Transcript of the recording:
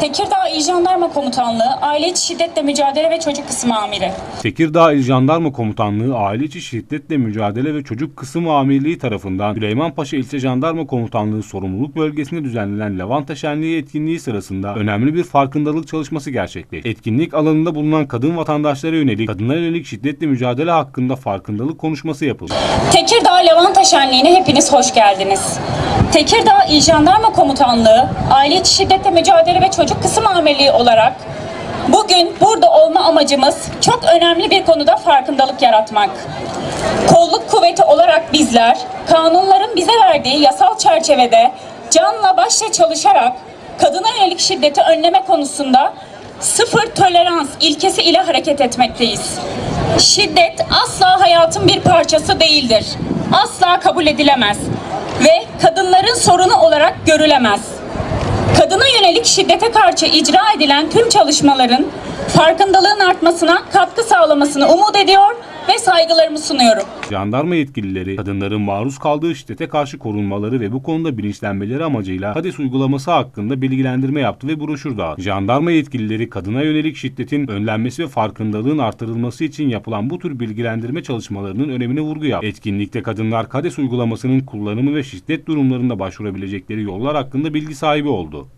Tekirdağ İl Jandarma Komutanlığı Aile İçi Şiddetle Mücadele ve Çocuk Kısmı Amiri. Tekirdağ İl Jandarma Komutanlığı Aile İçi Şiddetle Mücadele ve Çocuk Kısım Amirliği tarafından Süleymanpaşa İlçe Jandarma Komutanlığı sorumluluk bölgesinde düzenlenen Lavanta Şenliği etkinliği sırasında önemli bir farkındalık çalışması gerçekleşti. Etkinlik alanında bulunan kadın vatandaşlara yönelik kadınlara yönelik şiddetle mücadele hakkında farkındalık konuşması yapıldı. Tekirdağ Lavanta Şenliği'ne hepiniz hoş geldiniz. Tekirdağ İl Jandarma Komutanlığı Aile İçi Şiddetle Mücadele ve Çocuk Kısım Amirliği olarak bugün burada olma amacımız çok önemli bir konuda farkındalık yaratmak. Kolluk kuvveti olarak bizler kanunların bize verdiği yasal çerçevede canla başla çalışarak kadına yönelik şiddeti önleme konusunda sıfır tolerans ilkesi ile hareket etmekteyiz. Şiddet asla hayatın bir parçası değildir. Asla kabul edilemez ve kadınların sorunu olarak görülemez. Kadına yönelik şiddete karşı icra edilen tüm çalışmaların farkındalığın artmasına katkı sağlamasını umut ediyor ve saygılarımı sunuyorum. Jandarma yetkilileri kadınların maruz kaldığı şiddete karşı korunmaları ve bu konuda bilinçlenmeleri amacıyla KADES uygulaması hakkında bilgilendirme yaptı ve broşür dağıttı. Jandarma yetkilileri kadına yönelik şiddetin önlenmesi ve farkındalığın artırılması için yapılan bu tür bilgilendirme çalışmalarının önemine vurgu yaptı. Etkinlikte kadınlar KADES uygulamasının kullanımı ve şiddet durumlarında başvurabilecekleri yollar hakkında bilgi sahibi oldu.